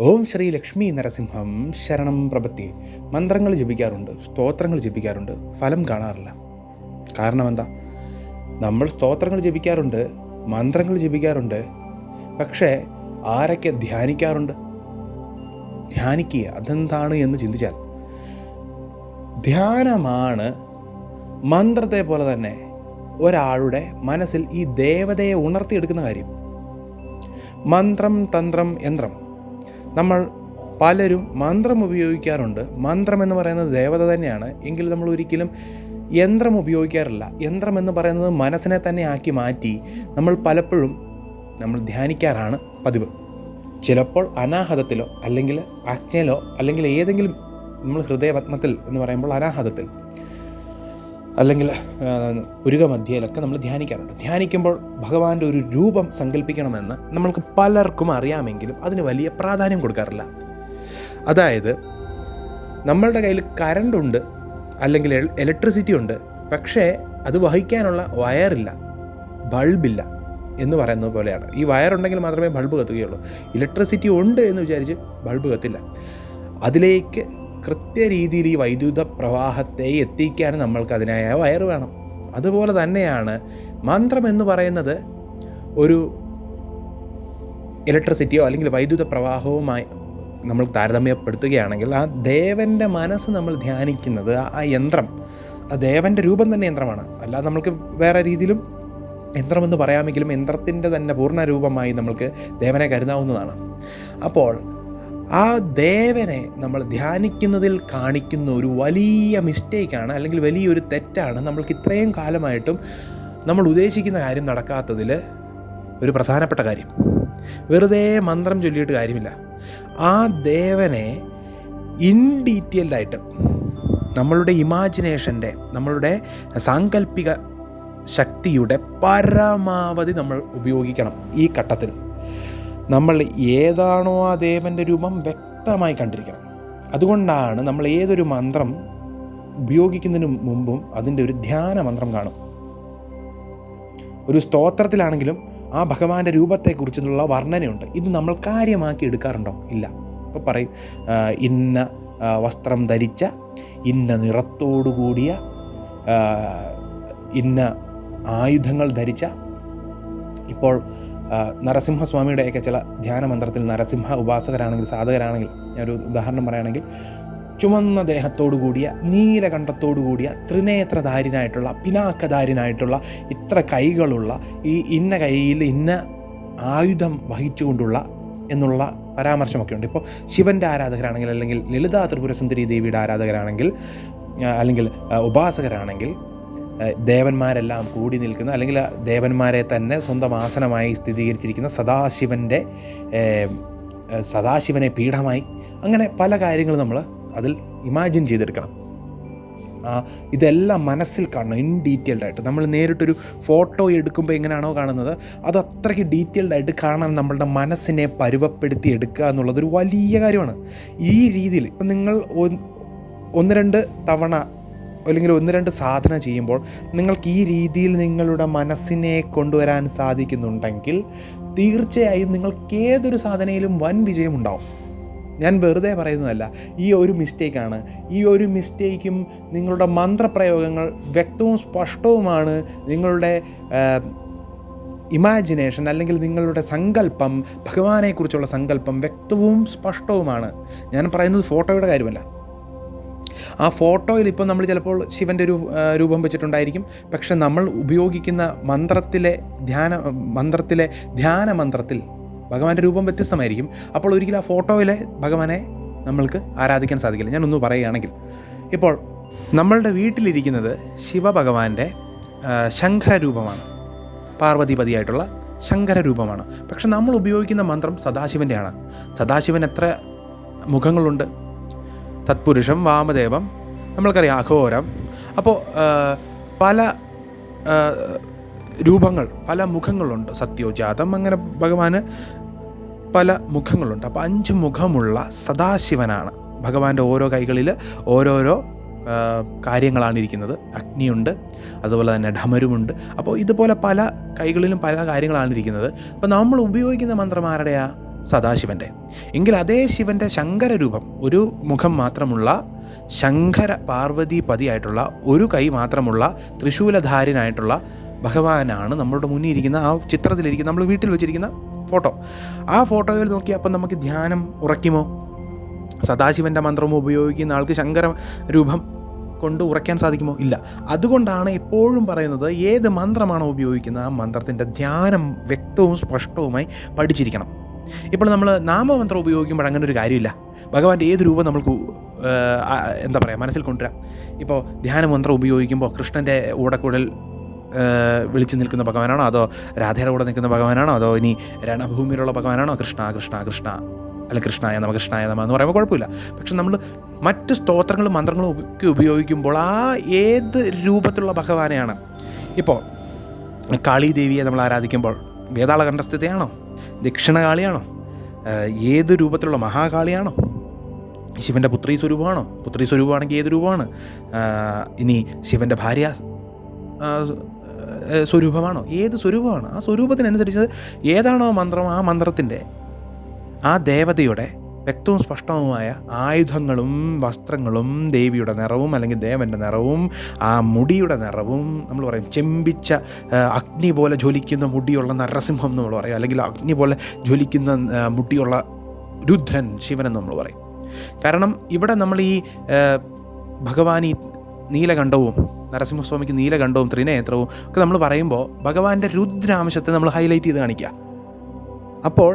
ഓം ശ്രീ ലക്ഷ്മി നരസിംഹം ശരണം പ്രപത്തി മന്ത്രങ്ങൾ ജപിക്കാറുണ്ട് സ്തോത്രങ്ങൾ ജപിക്കാറുണ്ട് ഫലം കാണാറില്ല. കാരണം എന്താ നമ്മൾ സ്തോത്രങ്ങൾ ജപിക്കാറുണ്ട് മന്ത്രങ്ങൾ ജപിക്കാറുണ്ട് പക്ഷേ ആരൊക്കെ ധ്യാനിക്കാറുണ്ട്? ധ്യാനിക്കുക അതെന്താണ് എന്ന് ചിന്തിച്ചാൽ ധ്യാനമാണ് മന്ത്രത്തെ പോലെ തന്നെ ഒരാളുടെ മനസ്സിൽ ഈ ദേവതയെ ഉണർത്തിയെടുക്കുന്ന കാര്യം. മന്ത്രം തന്ത്രം യന്ത്രം. നമ്മൾ പലരും മന്ത്രം ഉപയോഗിക്കാറുണ്ട്. മന്ത്രം എന്ന് പറയുന്നത് ദേവത തന്നെയാണ്. എങ്കിൽ നമ്മൾ ഒരിക്കലും യന്ത്രം ഉപയോഗിക്കാറില്ല. യന്ത്രം എന്ന് പറയുന്നത് മനസ്സിനെ തന്നെ ആക്കി മാറ്റി നമ്മൾ പലപ്പോഴും നമ്മൾ ധ്യാനിക്കാറാണ് പതിവ്. ചിലപ്പോൾ അനാഹതത്തിലോ അല്ലെങ്കിൽ അജ്ഞയിലോ അല്ലെങ്കിൽ ഏതെങ്കിലും നമ്മൾ ഹൃദയപത്മത്തിൽ എന്ന് പറയുമ്പോൾ അനാഹതത്തിൽ അല്ലെങ്കിൽ പുരുക മധ്യയിലൊക്കെ നമ്മൾ ധ്യാനിക്കാറുണ്ട്. ധ്യാനിക്കുമ്പോൾ ഭഗവാന്റെ ഒരു രൂപം സങ്കല്പിക്കണമെന്ന് നമ്മൾക്ക് പലർക്കും അറിയാമെങ്കിലും അതിന് വലിയ പ്രാധാന്യം കൊടുക്കാറില്ല. അതായത് നമ്മളുടെ കയ്യിൽ കരണ്ടുണ്ട് അല്ലെങ്കിൽ ഇലക്ട്രിസിറ്റി ഉണ്ട് പക്ഷേ അത് വഹിക്കാനുള്ള വയറില്ല ബൾബില്ല എന്ന് പറയുന്നത് പോലെയാണ്. ഈ വയറുണ്ടെങ്കിൽ മാത്രമേ ബൾബ് കത്തുകയുള്ളൂ. ഇലക്ട്രിസിറ്റി ഉണ്ട് എന്ന് വിചാരിച്ച് ബൾബ് കത്തില്ല. അതിലേക്ക് കൃത്യ രീതിയിൽ ഈ വൈദ്യുത പ്രവാഹത്തെ എത്തിക്കാൻ നമ്മൾക്ക് അതിനായ വയർ വേണം. അതുപോലെ തന്നെയാണ് മന്ത്രം എന്ന് പറയുന്നത് ഒരു ഇലക്ട്രിസിറ്റിയോ അല്ലെങ്കിൽ വൈദ്യുത പ്രവാഹവുമായി നമ്മൾ താരതമ്യപ്പെടുത്തുകയാണെങ്കിൽ ആ ദേവന്റെ മനസ്സ് നമ്മൾ ധ്യാനിക്കുന്നത് ആ യന്ത്രം. ആ ദേവന്റെ രൂപം തന്നെ യന്ത്രമാണ്. അല്ലാതെ നമ്മൾക്ക് വേറെ രീതിയിലും യന്ത്രമെന്ന് പറയാമെങ്കിലും യന്ത്രത്തിന്റെ തന്നെ പൂർണ രൂപമായി നമ്മൾക്ക് ദേവനെ കരുതാവുന്നതാണ്. അപ്പോൾ ആ ദേവനെ നമ്മൾ ധ്യാനിക്കുന്നതിൽ കാണിക്കുന്ന ഒരു വലിയ മിസ്റ്റേക്കാണ് അല്ലെങ്കിൽ വലിയൊരു തെറ്റാണ് നമ്മൾക്ക് ഇത്രയും കാലമായിട്ടും നമ്മൾ ഉദ്ദേശിക്കുന്ന കാര്യം നടക്കാത്തതിൽ ഒരു പ്രധാനപ്പെട്ട കാര്യം. വെറുതെ മന്ത്രം ചൊല്ലിയിട്ട് കാര്യമില്ല. ആ ദേവനെ ഇൻ ഡീറ്റെയിൽഡായിട്ട് നമ്മളുടെ ഇമാജിനേഷന്റെ നമ്മളുടെ സാങ്കല്പിക ശക്തിയുടെ പരമാവധി നമ്മൾ ഉപയോഗിക്കണം ഈ ഘട്ടത്തിൽ. നമ്മൾ ഏതാണോ ആ ദേവന്റെ രൂപം വ്യക്തമായി കണ്ടിരിക്കണം. അതുകൊണ്ടാണ് നമ്മൾ ഏതൊരു മന്ത്രം ഉപയോഗിക്കുന്നതിന് മുമ്പും അതിന്റെ ഒരു ധ്യാന മന്ത്രം കാണും. ഒരു സ്തോത്രത്തിലാണെങ്കിലും ആ ഭഗവാന്റെ രൂപത്തെക്കുറിച്ചുള്ള വർണനയുണ്ട്. ഇത് നമ്മൾ കാര്യമാക്കി എടുക്കാറുണ്ടോ? ഇല്ല. ഇപ്പോൾ പറയും ഇന്ന വസ്ത്രം ധരിച്ച ഇന്ന നിറത്തോടു കൂടിയ ഇന്ന ആയുധങ്ങൾ ധരിച്ച ഇപ്പോൾ നരസിംഹസ്വാമിയുടെയൊക്കെ ചില ധ്യാന മന്ത്രത്തിൽ നരസിംഹ ഉപാസകരാണെങ്കിൽ സാധകരാണെങ്കിൽ ഒരു ഉദാഹരണം പറയുകയാണെങ്കിൽ ചുമന്ന ദേഹത്തോടു കൂടിയ നീലകണ്ഠത്തോടു കൂടിയ ത്രിനേത്രധാരിനായിട്ടുള്ള പിനാക്കധാരിനായിട്ടുള്ള ഇത്ര കൈകളുള്ള ഈ ഇന്ന കൈയിൽ ഇന്ന ആയുധം വഹിച്ചുകൊണ്ടുള്ള എന്നുള്ള പരാമർശമൊക്കെ ഉണ്ട് ഇപ്പോൾ ശിവന്റെ ആരാധകരാണെങ്കിൽ അല്ലെങ്കിൽ ലളിതാ ത്രിപുരസുന്ദരി ദേവിയുടെ ആരാധകരാണെങ്കിൽ അല്ലെങ്കിൽ ഉപാസകരാണെങ്കിൽ ദേവന്മാരെല്ലാം കൂടി നിൽക്കുന്ന അല്ലെങ്കിൽ ദേവന്മാരെ തന്നെ സ്വന്തം ആസനമായി സ്ഥിരീകരിച്ചിരിക്കുന്ന സദാശിവന്റെ സദാശിവനെ പീഠമായി അങ്ങനെ പല കാര്യങ്ങളും നമ്മൾ അതിൽ ഇമാജിൻ ചെയ്തെടുക്കണം. ഇതെല്ലാം മനസ്സിൽ കാണണം ഇൻ ഡീറ്റെയിൽഡ് ആയിട്ട്. നമ്മൾ നേരിട്ടൊരു ഫോട്ടോ എടുക്കുമ്പോൾ എങ്ങനെയാണോ കാണുന്നത് അത് അത്രയ്ക്ക് ഡീറ്റെയിൽഡ് ആയിട്ട് കാണാൻ നമ്മളുടെ മനസ്സിനെ പരുവപ്പെടുത്തി എടുക്കുക എന്നുള്ളത് ഒരു വലിയ കാര്യമാണ്. ഈ രീതിയിൽ ഇപ്പം നിങ്ങൾ ഒന്ന് രണ്ട് തവണ അല്ലെങ്കിൽ ഒന്ന് രണ്ട് സാധന ചെയ്യുമ്പോൾ നിങ്ങൾക്ക് ഈ രീതിയിൽ നിങ്ങളുടെ മനസ്സിനെ കൊണ്ടുവരാൻ സാധിക്കുന്നുണ്ടെങ്കിൽ തീർച്ചയായും നിങ്ങൾക്ക് ഏതൊരു സാധനയിലും വൻ വിജയമുണ്ടാവും ഞാൻ വെറുതെ പറയുന്നതല്ല ഈ ഒരു മിസ്റ്റേക്കാണ് ഈ ഒരു മിസ്റ്റേക്കും നിങ്ങളുടെ മന്ത്രപ്രയോഗങ്ങൾ വ്യക്തവും സ്പഷ്ടവുമാണ് നിങ്ങളുടെ ഇമാജിനേഷൻ അല്ലെങ്കിൽ നിങ്ങളുടെ സങ്കല്പം ഭഗവാനെക്കുറിച്ചുള്ള സങ്കല്പം വ്യക്തവും സ്പഷ്ടവുമാണ്. ഞാൻ പറയുന്നത് ഫോട്ടോയുടെ കാര്യമല്ല. ആ ഫോട്ടോയിൽ ഇപ്പം നമ്മൾ ചിലപ്പോൾ ശിവന്റെ ഒരു രൂപം വെച്ചിട്ടുണ്ടായിരിക്കും. പക്ഷെ നമ്മൾ ഉപയോഗിക്കുന്ന മന്ത്രത്തിലെ ധ്യാന മന്ത്രത്തിലെ ധ്യാന മന്ത്രത്തിൽ ഭഗവാന്റെ രൂപം വ്യത്യസ്തമായിരിക്കും. അപ്പോൾ ഒരിക്കലും ആ ഫോട്ടോയിലെ ഭഗവാനെ നമ്മൾക്ക് ആരാധിക്കാൻ സാധിക്കില്ല. ഞാനൊന്ന് പറയുകയാണെങ്കിൽ ഇപ്പോൾ നമ്മളുടെ വീട്ടിലിരിക്കുന്നത് ശിവഭഗവാന്റെ ശങ്കരരൂപമാണ് ശങ്കര രൂപമാണ് പാർവതിപതിയായിട്ടുള്ള ശങ്കര രൂപമാണ് പക്ഷെ നമ്മൾ ഉപയോഗിക്കുന്ന മന്ത്രം സദാശിവന്റെയാണ് സദാശിവൻ എത്ര മുഖങ്ങളുണ്ട് തത്പുരുഷം വാമദേവം നമ്മൾക്കറിയാം അഘോരം. അപ്പോൾ പല രൂപങ്ങൾ പല മുഖങ്ങളുണ്ട്. സത്യോജാതം അങ്ങനെ ഭഗവാന് പല മുഖങ്ങളുണ്ട്. അപ്പോൾ അഞ്ച് മുഖമുള്ള സദാശിവനാണ്. ഭഗവാന്റെ ഓരോ കൈകളിൽ ഓരോരോ കാര്യങ്ങളാണ് ഇരിക്കുന്നത്. അഗ്നിയുണ്ട് അതുപോലെ തന്നെ ഢമരുമുണ്ട് അപ്പോൾ ഇതുപോലെ പല കൈകളിലും പല കാര്യങ്ങളാണ് ഇരിക്കുന്നത്. അപ്പോൾ നമ്മൾ ഉപയോഗിക്കുന്ന മന്ത്രം ആരുടെയാ? സദാശിവന്റെ എങ്കിൽ അതേ ശിവന്റെ ശങ്കരരൂപം ഒരു മുഖം മാത്രമുള്ള ശങ്കര പാർവതി പതിയായിട്ടുള്ള ഒരു കൈ മാത്രമുള്ള തൃശൂലധാരനായിട്ടുള്ള ഭഗവാനാണ് നമ്മളുടെ മുന്നിൽ ഇരിക്കുന്ന ആ ചിത്രത്തിലിരിക്കുന്ന നമ്മൾ വീട്ടിൽ വെച്ചിരിക്കുന്ന ഫോട്ടോ. ആ ഫോട്ടോയിൽ നോക്കി അപ്പം നമുക്ക് ധ്യാനം ഉറയ്ക്കുമോ? സദാശിവന്റെ മന്ത്രം ഉപയോഗിക്കുന്ന ആൾക്ക് ശങ്കര രൂപം കൊണ്ട് ഉറയ്ക്കാൻ സാധിക്കുമോ? ഇല്ല. അതുകൊണ്ടാണ് എപ്പോഴും പറയുന്നത് ഏത് മന്ത്രമാണോ ഉപയോഗിക്കുന്നത് ആ മന്ത്രത്തിന്റെ ധ്യാനം വ്യക്തവും സ്പഷ്ടവുമായി പഠിച്ചിരിക്കണം. ഇപ്പോൾ നമ്മൾ നാമമന്ത്രം ഉപയോഗിക്കുമ്പോൾ അങ്ങനെ ഒരു കാര്യമില്ല. ഭഗവാന്റെ ഏത് രൂപം നമ്മൾക്ക് എന്താ പറയുക മനസ്സിൽ കൊണ്ടുവരാം. ഇപ്പോൾ ധ്യാനമന്ത്രം ഉപയോഗിക്കുമ്പോൾ കൃഷ്ണന്റെ ഊടക്കൂടൽ വിളിച്ചു നിൽക്കുന്ന ഭഗവാനാണോ? അതോ രാധയുടെ കൂടെ നിൽക്കുന്ന ഭഗവാനാണോ? അതോ ഇനി രണഭൂമിയിലുള്ള ഭഗവാനാണോ? കൃഷ്ണ കൃഷ്ണ കൃഷ്ണ. അല്ല കൃഷ്ണായ നമ കൃഷ്ണായ നമ എന്ന് പറയുമ്പോൾ കുഴപ്പമില്ല. പക്ഷെ നമ്മൾ മറ്റ് സ്തോത്രങ്ങളും മന്ത്രങ്ങളും ഒക്കെ ഉപയോഗിക്കുമ്പോൾ ആ ഏത് രൂപത്തിലുള്ള ഭഗവാനെയാണ്? ഇപ്പോൾ കാളി ദേവിയെ നമ്മൾ ആരാധിക്കുമ്പോൾ വേതാള കണ്ഠസ്ഥിതയാണോ ദക്ഷിണകാളിയാണോ? ഏത് രൂപത്തിലുള്ള മഹാകാളിയാണോ? ശിവന്റെ പുത്രി സ്വരൂപമാണോ? പുത്രി സ്വരൂപമാണെങ്കിൽ ഏത് രൂപമാണ്? ഇനി ശിവന്റെ ഭാര്യ സ്വരൂപമാണോ? ഏത് സ്വരൂപമാണ്? ആ സ്വരൂപത്തിനനുസരിച്ച് ഏതാണോ മന്ത്രം ആ മന്ത്രത്തിന്റെ ആ ദേവതയുടെ വ്യക്തവും സ്പഷ്ടവുമായ ആയുധങ്ങളും വസ്ത്രങ്ങളും ദേവിയുടെ നിറവും അല്ലെങ്കിൽ ദേവന്റെ നിറവും ആ മുടിയുടെ നിറവും നമ്മൾ പറയും ചെമ്പിച്ച അഗ്നി പോലെ ജ്വലിക്കുന്ന മുടിയുള്ള നരസിംഹം എന്ന് നമ്മൾ പറയും. അല്ലെങ്കിൽ അഗ്നി പോലെ ജ്വലിക്കുന്ന മുടിയുള്ള രുദ്രൻ ശിവനെന്ന് നമ്മൾ പറയും. കാരണം ഇവിടെ നമ്മൾ ഈ ഭഗവാൻ ഈ നീലകണ്ഠവും നരസിംഹസ്വാമിക്ക് നീലകണ്ഠവും ത്രിനേത്രവും ഒക്കെ നമ്മൾ പറയുമ്പോൾ ഭഗവാന്റെ രുദ്രാംശത്തെ നമ്മൾ ഹൈലൈറ്റ് ചെയ്ത് കാണിക്കുക. അപ്പോൾ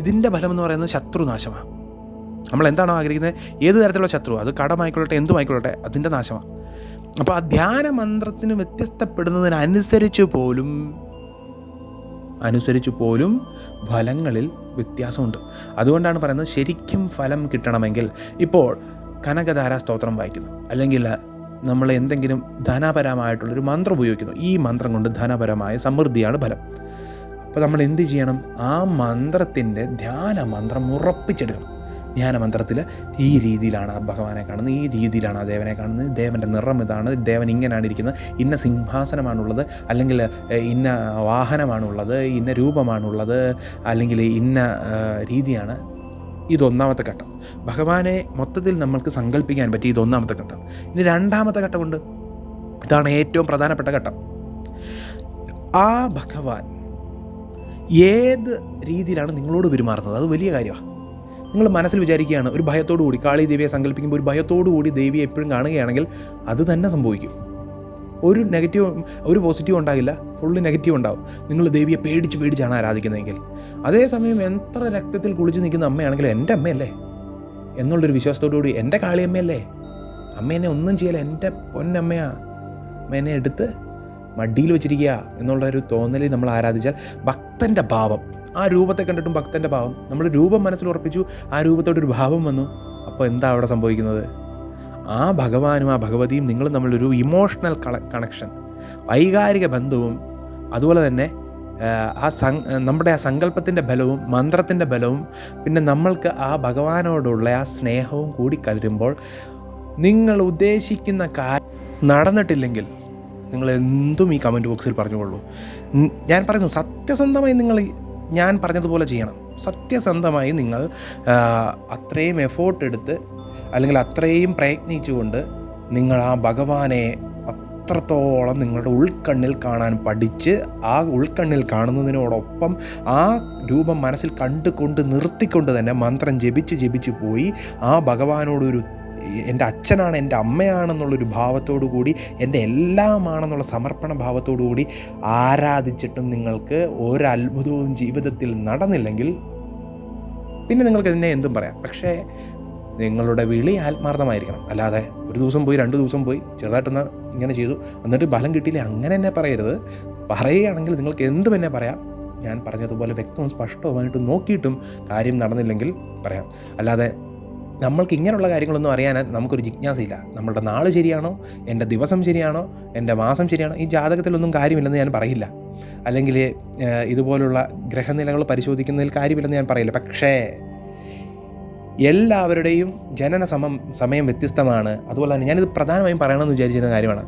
ഇതിന്റെ ഫലം എന്ന് പറയുന്നത് ശത്രുനാശമാണ്. നമ്മൾ എന്താണോ ആഗ്രഹിക്കുന്നത്? ഏത് തരത്തിലുള്ള ശത്രു അത് കടമായിക്കൊള്ളട്ടെ എന്തുമായിക്കൊള്ളട്ടെ അതിന്റെ നാശമാണ്. അപ്പോൾ ആ ധ്യാന മന്ത്രത്തിന് വ്യത്യസ്തപ്പെടുന്നതിനനുസരിച്ച് പോലും അനുസരിച്ച് പോലും ഫലങ്ങളിൽ വ്യത്യാസമുണ്ട്. അതുകൊണ്ടാണ് പറയുന്നത് ശരിക്കും ഫലം കിട്ടണമെങ്കിൽ ഇപ്പോൾ കനകധാര സ്തോത്രം വായിക്കുന്നു. അല്ലെങ്കിൽ നമ്മൾ എന്തെങ്കിലും ധനപരമായിട്ടുള്ളൊരു മന്ത്രം ഉപയോഗിക്കുന്നു. ഈ മന്ത്രം കൊണ്ട് ധനപരമായ സമൃദ്ധിയാണ് ഫലം. അപ്പോൾ നമ്മൾ എന്ത് ചെയ്യണം? ആ മന്ത്രത്തിന്റെ ധ്യാന മന്ത്രം ഉറപ്പിച്ചെടുക്കണം. ധ്യാന മന്ത്രത്തിൽ ഈ രീതിയിലാണ് ഭഗവാനെ കാണുന്നത്. ഈ രീതിയിലാണ് ആ ദേവനെ കാണുന്നത്. ദേവന്റെ നിറം ഇതാണ്. ദേവൻ ഇങ്ങനെയാണ് ഇരിക്കുന്നത്. ഇന്ന സിംഹാസനമാണുള്ളത്. അല്ലെങ്കിൽ ഇന്ന വാഹനമാണുള്ളത്. ഇന്ന രൂപമാണുള്ളത്. അല്ലെങ്കിൽ ഇന്ന രീതിയാണ് ഇതൊന്നാമത്തെ ഘട്ടം. ഭഗവാനെ മൊത്തത്തിൽ നമ്മൾക്ക് സങ്കല്പിക്കാൻ പറ്റി ഇതൊന്നാമത്തെ ഘട്ടം. ഇനി രണ്ടാമത്തെ ഘട്ടമുണ്ട് ഇതാണ് ഏറ്റവും പ്രധാനപ്പെട്ട ഘട്ടം. ആ ഭഗവാൻ ഏത് രീതിയിലാണ് നിങ്ങളോട് പെരുമാറുന്നത്? അത് വലിയ കാര്യമാണ് നിങ്ങൾ മനസ്സിൽ വിചാരിക്കുകയാണ് ഒരു ഭയത്തോടു കൂടി കാളി ദേവിയെ സങ്കല്പിക്കുമ്പോൾ ഒരു ഭയത്തോടു കൂടി ദേവിയെ എപ്പോഴും കാണുകയാണെങ്കിൽ അത് തന്നെ സംഭവിക്കും. ഒരു നെഗറ്റീവ് ഒരു പോസിറ്റീവ് ഉണ്ടാകില്ല ഫുള്ള് നെഗറ്റീവ് ഉണ്ടാവും. നിങ്ങൾ ദേവിയെ പേടിച്ച് പേടിച്ചാണ് ആരാധിക്കുന്നതെങ്കിൽ. അതേസമയം എത്ര രക്തത്തിൽ കുളിച്ച് നിൽക്കുന്ന അമ്മയാണെങ്കിൽ എന്റെ അമ്മയല്ലേ? എന്നുള്ളൊരു വിശ്വാസത്തോടു കൂടി എന്റെ കാളിയമ്മയല്ലേ അമ്മ എന്നെ ഒന്നും ചെയ്യല എന്റെ പൊന്നമ്മയാ. അമ്മ എന്നെ എടുത്ത് മടിയിൽ വെച്ചിരിക്കുക എന്നുള്ളൊരു തോന്നലിൽ നമ്മൾ ആരാധിച്ചാൽ ഭക്തന്റെ ഭാവം. ആ രൂപത്തെ കണ്ടിട്ടും ഭക്തന്റെ ഭാവം നമ്മൾ രൂപം മനസ്സിൽ ഉറപ്പിച്ചു ആ രൂപത്തോടൊരു ഭാവം വന്നു. അപ്പോൾ എന്താ അവിടെ സംഭവിക്കുന്നത്? ആ ഭഗവാനും ആ ഭഗവതിയും നിങ്ങളും തമ്മിലൊരു ഇമോഷണൽ കണക്ഷൻ വൈകാരിക ബന്ധവും അതുപോലെ തന്നെ ആ, സങ് നമ്മുടെ ആ സങ്കല്പത്തിന്റെ ബലവും മന്ത്രത്തിന്റെ ബലവും പിന്നെ നമ്മൾക്ക് ആ ഭഗവാനോടുള്ള ആ സ്നേഹവും കൂടി കലരുമ്പോൾ നിങ്ങൾ ഉദ്ദേശിക്കുന്ന കാര്യം നടന്നിട്ടില്ലെങ്കിൽ നിങ്ങൾ എന്തും ഈ കമന്റ് ബോക്സിൽ പറഞ്ഞുകൊള്ളൂ. ഞാൻ പറയുന്നു സത്യസന്ധമായി നിങ്ങൾ ഞാൻ പറഞ്ഞതുപോലെ ചെയ്യണം. സത്യസന്ധമായി നിങ്ങൾ അത്രയും എഫോർട്ട് എടുത്ത് അല്ലെങ്കിൽ അത്രയും പ്രയത്നിച്ചുകൊണ്ട് നിങ്ങൾ ആ ഭഗവാനെ അത്രത്തോളം നിങ്ങളുടെ ഉൾക്കണ്ണിൽ കാണാൻ പഠിച്ച് ആ ഉൾക്കണ്ണിൽ കാണുന്നതിനോടൊപ്പം ആ രൂപം മനസ്സിൽ കണ്ടുകൊണ്ട് നിർത്തിക്കൊണ്ട് തന്നെ മന്ത്രം ജപിച്ച് ജപിച്ച് പോയി ആ ഭഗവാനോടൊരു എന്റെ അച്ഛനാണ് എന്റെ അമ്മയാണെന്നുള്ളൊരു ഭാവത്തോടു കൂടി എന്റെ എല്ലാമാണെന്നുള്ള സമർപ്പണ ഭാവത്തോടു കൂടി ആരാധിച്ചിട്ടും നിങ്ങൾക്ക് ഒരത്ഭുതവും ജീവിതത്തിൽ നടന്നില്ലെങ്കിൽ പിന്നെ നിങ്ങൾക്ക് ഇതിനെ എന്തും പറയാം. പക്ഷേ നിങ്ങളുടെ വിളി ആത്മാർത്ഥമായിരിക്കണം. അല്ലാതെ ഒരു ദിവസം പോയി രണ്ട് ദിവസം പോയി ചെറുതായിട്ടൊന്ന് ഇങ്ങനെ ചെയ്തു എന്നിട്ട് ഫലം കിട്ടിയില്ല അങ്ങനെ തന്നെ പറയരുത്. പറയുകയാണെങ്കിൽ നിങ്ങൾക്ക് എന്ത് തന്നെ പറയാം. ഞാൻ പറഞ്ഞതുപോലെ വ്യക്തവും സ്പഷ്ടവുമായിട്ട് നോക്കിയിട്ടും കാര്യം നടന്നില്ലെങ്കിൽ പറയാം. അല്ലാതെ നമ്മൾക്ക് ഇങ്ങനെയുള്ള കാര്യങ്ങളൊന്നും അറിയാൻ നമുക്കൊരു ജിജ്ഞാസയില്ല. നമ്മളുടെ നാൾ ശരിയാണോ? എന്റെ ദിവസം ശരിയാണോ? എന്റെ മാസം ശരിയാണോ? ഈ ജാതകത്തിലൊന്നും കാര്യമില്ലെന്ന് ഞാൻ പറയില്ല. അല്ലെങ്കിൽ ഇതുപോലുള്ള ഗ്രഹനിലകൾ പരിശോധിക്കുന്നതിൽ കാര്യമില്ലെന്ന് ഞാൻ പറയില്ല. പക്ഷേ എല്ലാവരുടെയും ജനന സമം സമയം വ്യത്യസ്തമാണ്. അതുപോലെ തന്നെ ഞാനിത് പ്രധാനമായും പറയണമെന്ന് വിചാരിച്ചിരുന്ന കാര്യമാണ്.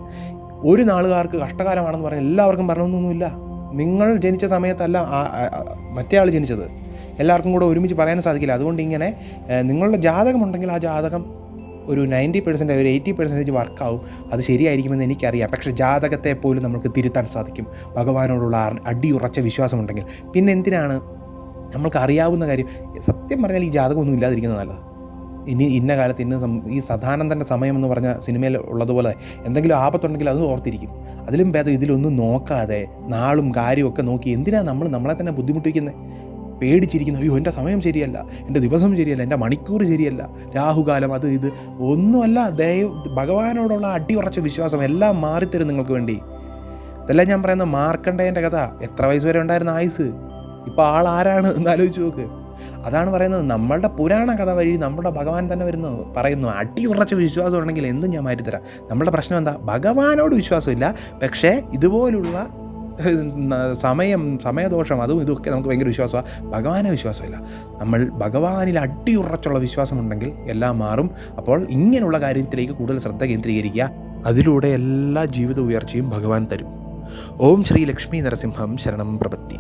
ഒരു നാളുകാർക്ക് കഷ്ടകാലമാണെന്ന് പറഞ്ഞാൽ എല്ലാവർക്കും പറയണമെന്നൊന്നുമില്ല നിങ്ങൾ ജനിച്ച സമയത്തല്ല ആ- ആ- ആ- മറ്റേ ആൾ ജനിച്ചത്. എല്ലാവർക്കും കൂടെ ഒരുമിച്ച് പറയാൻ സാധിക്കില്ല. അതുകൊണ്ട് ഇങ്ങനെ നിങ്ങളുടെ ജാതകമുണ്ടെങ്കിൽ ആ ജാതകം ഒരു നയന്റി പെർസെന്റ് ഒരു എയ്റ്റി പെർസെന്റേജ് വർക്കാവും. അത് ശരിയായിരിക്കുമെന്ന് എനിക്കറിയാം. പക്ഷേ ജാതകത്തെ പോലും നമുക്ക് തിരുത്താൻ സാധിക്കും. ഭഗവാനോടുള്ള അടിയുറച്ച വിശ്വാസമുണ്ടെങ്കിൽ. പിന്നെ എന്തിനാണ്? നമ്മൾക്ക് അറിയാവുന്ന കാര്യം സത്യം പറഞ്ഞാൽ ഈ ജാതകമൊന്നും ഇല്ലാതിരിക്കുന്നത് നല്ലത്. ഇനി ഇന്ന കാലത്ത് ഇന്ന ഈ സദാനന്ദന്റെ സമയം എന്ന് പറഞ്ഞ സിനിമയിൽ ഉള്ളതുപോലെ എന്തെങ്കിലും ആപത്തുണ്ടെങ്കിൽ അത് ഓർത്തിരിക്കും. അതിലും ഭേദം ഇതിലൊന്നും നോക്കാതെ നാളും കാര്യവും ഒക്കെ നോക്കി എന്തിനാണ് നമ്മൾ നമ്മളെ തന്നെ ബുദ്ധിമുട്ടിക്കുന്നത് പേടിച്ചിരിക്കുന്നു അയ്യോ എന്റെ സമയം ശരിയല്ല എന്റെ ദിവസം ശരിയല്ല എന്റെ മണിക്കൂർ ശരിയല്ല രാഹുകാലം അത് ഇത്. ഒന്നുമല്ല ദൈവ ഭഗവാനോടുള്ള അടിയുറച്ച വിശ്വാസം എല്ലാം മാറിത്തരും നിങ്ങൾക്ക് വേണ്ടി. ഇതെല്ലാം ഞാൻ പറയുന്ന മാർക്കണ്ടേന്റെ കഥ. എത്ര വയസ്സ് വരെ ഉണ്ടായിരുന്ന ആയുസ്? ഇപ്പോൾ ആൾ ആരാണ് എന്ന് ആലോചിച്ച് നോക്ക്. അതാണ് പറയുന്നത്. നമ്മളുടെ പുരാണ കഥ വഴി നമ്മുടെ ഭഗവാൻ തന്നെ വരുന്നത് പറയുന്നു അടി ഉറച്ച വിശ്വാസം ഉണ്ടെങ്കിൽ എന്തും ഞാൻ മാറ്റിത്തരാം നമ്മളുടെ പ്രശ്നം എന്താ? ഭഗവാനോട് വിശ്വാസമില്ല. പക്ഷേ ഇതുപോലുള്ള സമയം സമയദോഷം അതും ഇതൊക്കെ നമുക്ക് ഭയങ്കര വിശ്വാസമാണ് ഭഗവാനെ വിശ്വാസമില്ല. നമ്മൾ ഭഗവാനിൽ അടിയുറച്ചുള്ള വിശ്വാസമുണ്ടെങ്കിൽ എല്ലാം മാറും. അപ്പോൾ ഇങ്ങനെയുള്ള കാര്യത്തിലേക്ക് കൂടുതൽ ശ്രദ്ധ കേന്ദ്രീകരിക്കുക. അതിലൂടെ എല്ലാ ജീവിത ഉയർച്ചയും ഭഗവാൻ തരും. ഓം ശ്രീ ലക്ഷ്മി നരസിംഹം ശരണം പ്രപത്തി.